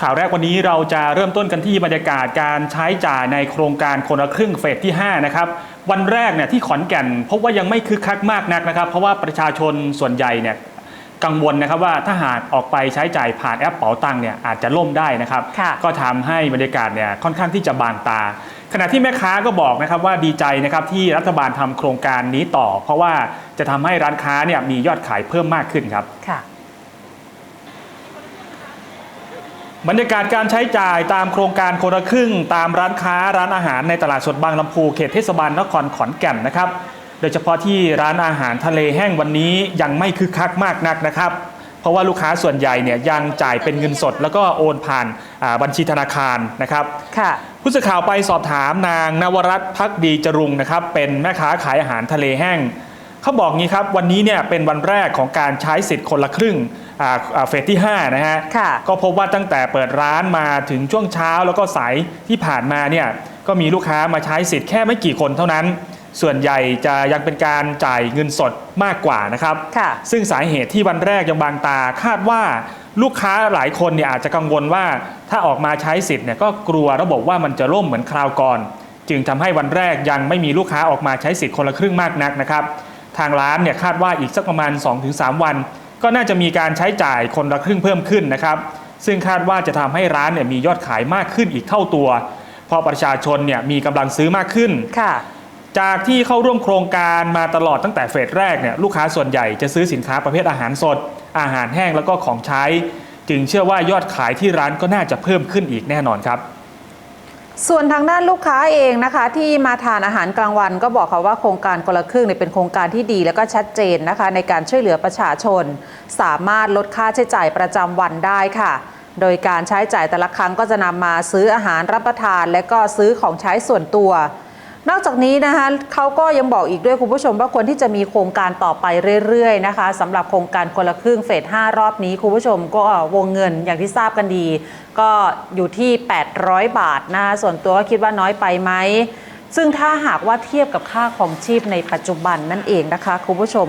ข่าวแรกวันนี้เราจะเริ่มต้นกันที่บรรยากาศการใช้จ่ายในโครงการคนละครึ่งเฟสที่ 5 นะครับ วันแรกเนี่ยที่ขอนแก่นพบว่ายังไม่คึกคักมากนักนะครับ เพราะว่าประชาชนส่วนใหญ่เนี่ยกังวลนะครับว่าถ้าหากออกไปใช้จ่ายผ่านแอปเป๋าตังค์เนี่ยอาจจะล่มได้นะครับค่ะก็ทำให้บรรยากาศเนี่ยค่อนข้างที่จะบางตา ขณะที่แม่ค้าก็บอกนะครับว่าดีใจนะครับที่รัฐบาลทำโครงการนี้ต่อ เพราะว่าจะทำให้ร้านค้าเนี่ยมียอดขายเพิ่มมากขึ้นครับค่ะ บรรยากาศการใช้จ่ายตามโครงการคนละครึ่ง ตามร้านค้าร้านอาหารในตลาดสดบางลำพูเขตเทศบาลนครขอนแก่นนะครับ โดยเฉพาะที่ร้านอาหารทะเลแห้งวันนี้ยังไม่คึกคักมากนักนะครับ เพราะว่าลูกค้าส่วนใหญ่เนี่ยยังจ่ายเป็นเงินสด แล้วก็โอนผ่านอ่าบัญชีธนาคารนะครับค่ะผู้สื่อข่าวไปสอบถามนางนวรัตน์พักดีจรุงนะครับเป็นแม่ค้าขายอาหารทะเลแห้ง เขาบอกงี้ครับวันนี้เนี่ยเป็นวันแรกของการใช้สิทธิ์คนละครึ่งอ่าอ่าเฟสที่5นะฮะค่ะก็พบว่าตั้งแต่เปิดร้านมาถึงช่วงเช้าแล้วก็สายที่ผ่านมาเนี่ยก็มีลูกค้ามาใช้สิทธิ์แค่ไม่กี่คนเท่านั้น ส่วนใหญ่จะยังเป็นการจ่ายเงินสดมากกว่านะครับค่ะซึ่งสาเหตุที่วันแรกยังบางตาคาดว่าลูกค้าหลายคนเนี่ยอาจจะกังวลว่าถ้าออกมาใช้สิทธิ์เนี่ยก็กลัวระบบว่ามันจะล่มเหมือนคราวก่อน จึงทำให้วันแรกยังไม่มีลูกค้าออกมาใช้สิทธิ์คนละครึ่งมากนักนะครับ ทางร้านเนี่ยคาดว่าอีกสักประมาณ 2-3 วัน ก็น่าจะมีการใช้จ่ายคนละครึ่งเพิ่มขึ้นนะครับ ซึ่งคาดว่าจะทำให้ร้านเนี่ยมียอดขายมากขึ้นอีกเท่าตัว เพราะประชาชนเนี่ยมีกำลังซื้อมากขึ้นค่ะจากที่เข้าร่วมโครงการมาตลอดตั้งแต่เฟสแรกเนี่ยลูกค้าส่วนใหญ่จะซื้อสินค้าประเภทอาหารสด อาหารแห้งแล้วก็ของใช้ จึงเชื่อว่ายอดขายที่ร้านก็น่าจะเพิ่มขึ้นอีกแน่นอนครับ ส่วนทางด้านลูกค้าเองนะคะที่มาทานอาหารกลางวันก็บอกเขาว่าโครงการคนละครึ่งเป็นโครงการที่ดีและก็ชัดเจนนะคะ ในการช่วยเหลือประชาชน สามารถลดค่าใช้จ่ายประจำวันได้ค่ะ โดยการใช้จ่ายแต่ละครั้งก็จะนำมาซื้ออาหารรับประทาน และก็ซื้อของใช้ส่วนตัว นอกจากนี้นะคะเขาก็ยังบอกอีกด้วยคุณผู้ชมว่าควรที่จะมีโครงการต่อไปเรื่อยๆนะคะสำหรับโครงการคนละครึ่งเฟส 5 รอบนี้คุณผู้ชมก็วงเงินอย่างที่ทราบกันดี ก็อยู่ที่ 800 บาทนะคะส่วนตัวก็คิดว่าน้อยไปไหมซึ่งถ้าหากว่าเทียบกับค่าของชีพในปัจจุบันนั่นเองนะคะคุณผู้ชม